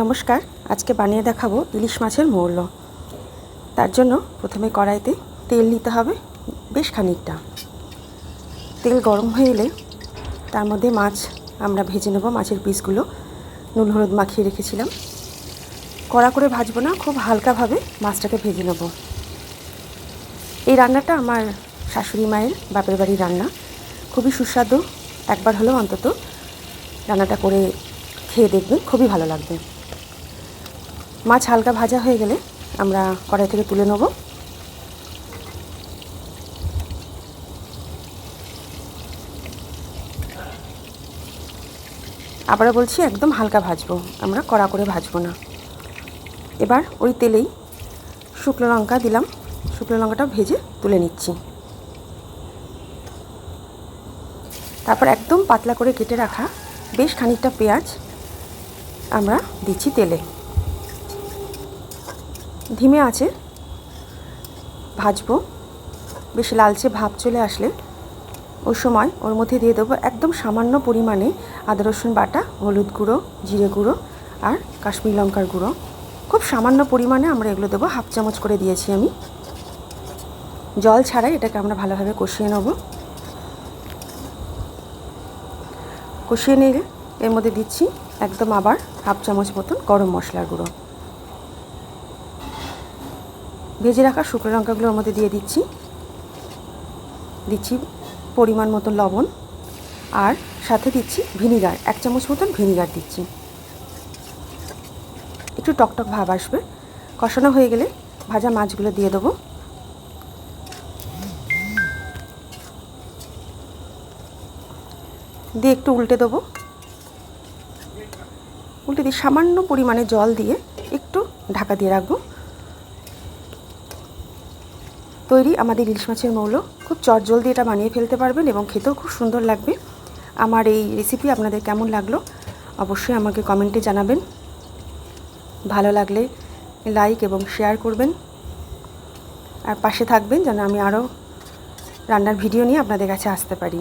নমস্কার, আজকে বানিয়ে দেখাবো ইলিশ মাছের মৌল। তার জন্য প্রথমে কড়াইতে তেল নিতে হবে বেশ খানিকটা। তেল গরম হয়ে এলে তার মধ্যে মাছ, আমরা ভেজে নেব মাছের পিসগুলো। নুন, হলুদ মাখিয়ে রেখেছিলাম। কড়া করে ভাজবো না, খুব হালকাভাবে মাছটাকে ভেজে নেব। এই রান্নাটা আমার শাশুড়ি মায়ের বাপের বাড়ির রান্না। খুবই সুস্বাদু, একবার হলেও অন্তত রান্নাটা করে খেয়ে দেখবেন, খুবই ভালো লাগবে। মাছ হালকা ভাজা হয়ে গেলে আমরা কড়াই থেকে তুলে নেব। আবারও বলছি, একদম হালকা ভাজবো। আমরা কড়া করে ভাজবো না। এবার ওই তেলেই শুকনো লঙ্কা দিলাম। শুকনো লঙ্কাটা ভেজে তুলে নিচ্ছি। তারপর একদম পাতলা করে কেটে রাখা বেশ খানিকটা পেঁয়াজ আমরা দিচ্ছি তেলে। ধিমে আছে। ভাজবো। বেশ লালচে ভাব চলে আসলে। ওই সময় ওর মধ্যে দিয়ে দেবো একদম সামান্য পরিমাণে আদা, রসুন বাটা, হলুদ গুঁড়ো, জিরে গুঁড়ো আর কাশ্মীর লঙ্কার গুঁড়ো। খুব সামান্য পরিমাণে আমরা এগুলো দেবো, হাফ চামচ করে দিয়েছি আমি। জল ছাড়াই এটাকে আমরা ভালোভাবে কষিয়ে নেব। কষিয়ে নিলে এর মধ্যে দিচ্ছি একদম আবার হাফ চামচ মতন গরম মশলার গুঁড়ো। ভেজে রাখা শুকনো লঙ্কাগুলোর মধ্যে দিয়ে দিচ্ছি। দিচ্ছি পরিমাণ মতো লবণ আর সাথে দিচ্ছি ভিনিগার, এক চামচ মতন ভিনিগার দিচ্ছি। একটু টকটক ভাব আসবে। কষানো হয়ে গেলে ভাজা মাছগুলো দিয়ে দেবো। দিয়ে একটু উল্টে দেবো। উল্টে দিয়ে সামান্য পরিমাণে জল দিয়ে একটু ঢাকা দিয়ে রাখব। তৈরি আমাদের ইলিশ মাছের মৌল। খুব চটজলদি এটা বানিয়ে ফেলতে পারবেন এবং খেতেও খুব সুন্দর লাগবে। আমার এই রেসিপি আপনাদের কেমন লাগল অবশ্যই আমাকে কমেন্টে জানাবেন। ভালো লাগলে লাইক এবং শেয়ার করবেন। আর পাশে থাকবেন যেন আমি আরও রান্নার ভিডিও নিয়ে আপনাদের কাছে আসতে পারি।